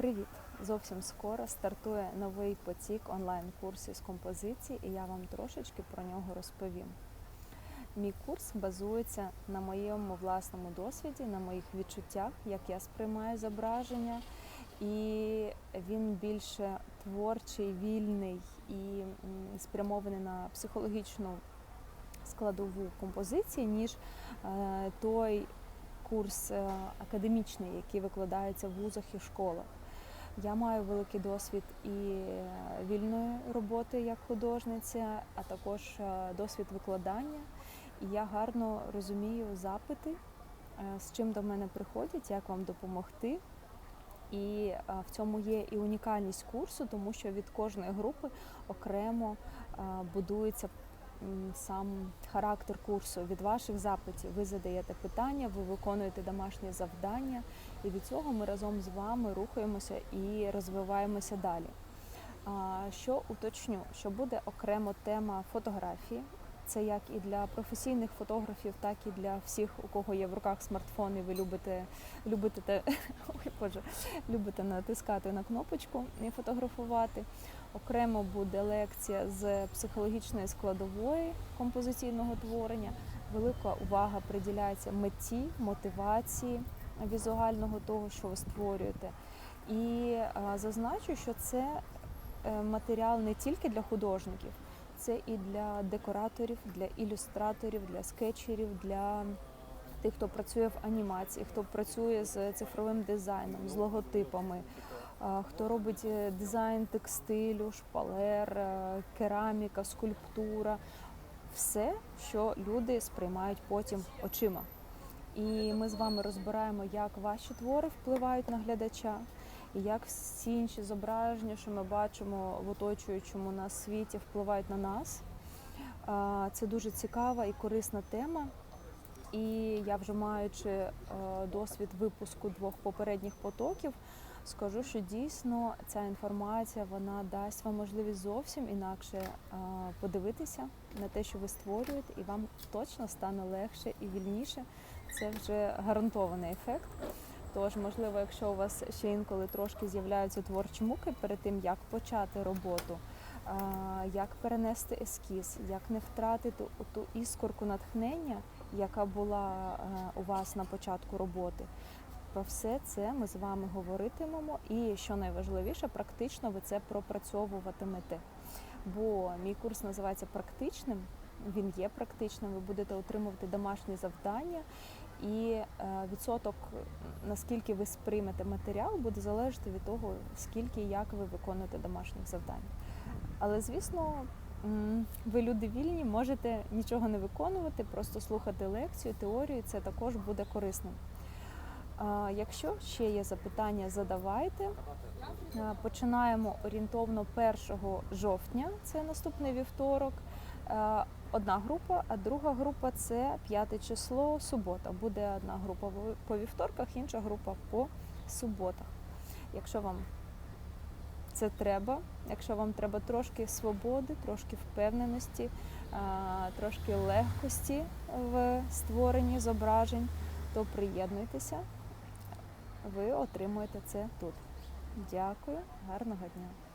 Привіт! Зовсім скоро стартує новий потік онлайн-курсів з композиції, і я вам трошечки про нього розповім. Мій курс базується на моєму власному досвіді, на моїх відчуттях, як я сприймаю зображення, і він більше творчий, вільний і спрямований на психологічну складову композиції, ніж е, той курс е, академічний, який викладається в вузах і школах. Я маю великий досвід і е, вільної роботи як художниця, а також е, досвід викладання. І я гарно розумію запити, е, з чим до мене приходять, як вам допомогти. І в цьому є і унікальність курсу, тому що від кожної групи окремо будується сам характер курсу. Від ваших запитів ви задаєте питання, ви виконуєте домашні завдання, і від цього ми разом з вами рухаємося і розвиваємося далі. Що уточню, що буде окремо тема фотографії. Це як і для професійних фотографів, так і для всіх, у кого є в руках смартфон, і ви любите, любите, те, ой, Боже, любите натискати на кнопочку і фотографувати. Окремо буде лекція з психологічної складової композиційного творення. Велика увага приділяється меті, мотивації візуального того, що ви створюєте. І а, зазначу, що це е, матеріал не тільки для художників, це і для декораторів, для ілюстраторів, для скетчерів, для тих, хто працює в анімації, хто працює з цифровим дизайном, з логотипами, хто робить е, дизайн текстилю, шпалер, е, кераміка, скульптура. Все, що люди сприймають потім очима. І ми з вами розбираємо, як ваші твори впливають на глядача, як всі інші зображення, що ми бачимо в оточуючому нас світі, впливають на нас. Це дуже цікава і корисна тема. І я вже маючи е, досвід випуску двох попередніх потоків, скажу, що дійсно ця інформація вона дасть вам можливість зовсім інакше е, подивитися на те, що ви створюєте, і вам точно стане легше і вільніше. Це вже гарантований ефект. Тож, можливо, якщо у вас ще інколи трошки з'являються творчі муки перед тим, як почати роботу, як перенести ескіз, як не втратити ту іскорку натхнення, яка була у вас на початку роботи. Про все це ми з вами говоритимемо, і що найважливіше, практично ви це пропрацьовуватимете. Бо мій курс називається практичним. Він є практичним. Ви будете отримувати домашні завдання, і е, відсоток, наскільки ви сприймете матеріал, буде залежати від того, скільки і як ви виконуєте домашніх завдань. Але звісно, ви люди вільні, можете нічого не виконувати, просто слухати лекцію, теорію. Це також буде корисним. Якщо ще є запитання, задавайте. Е, Починаємо орієнтовно 1 жовтня, це наступний вівторок. Е, Одна група, а друга група це 5 число, субота. Буде одна група по вівторках, інша група по суботах. Якщо вам це треба, якщо вам треба трошки свободи, трошки впевненості, е, трошки легкості в створенні зображень, то приєднуйтеся, ви отримуєте це тут. Дякую, гарного дня!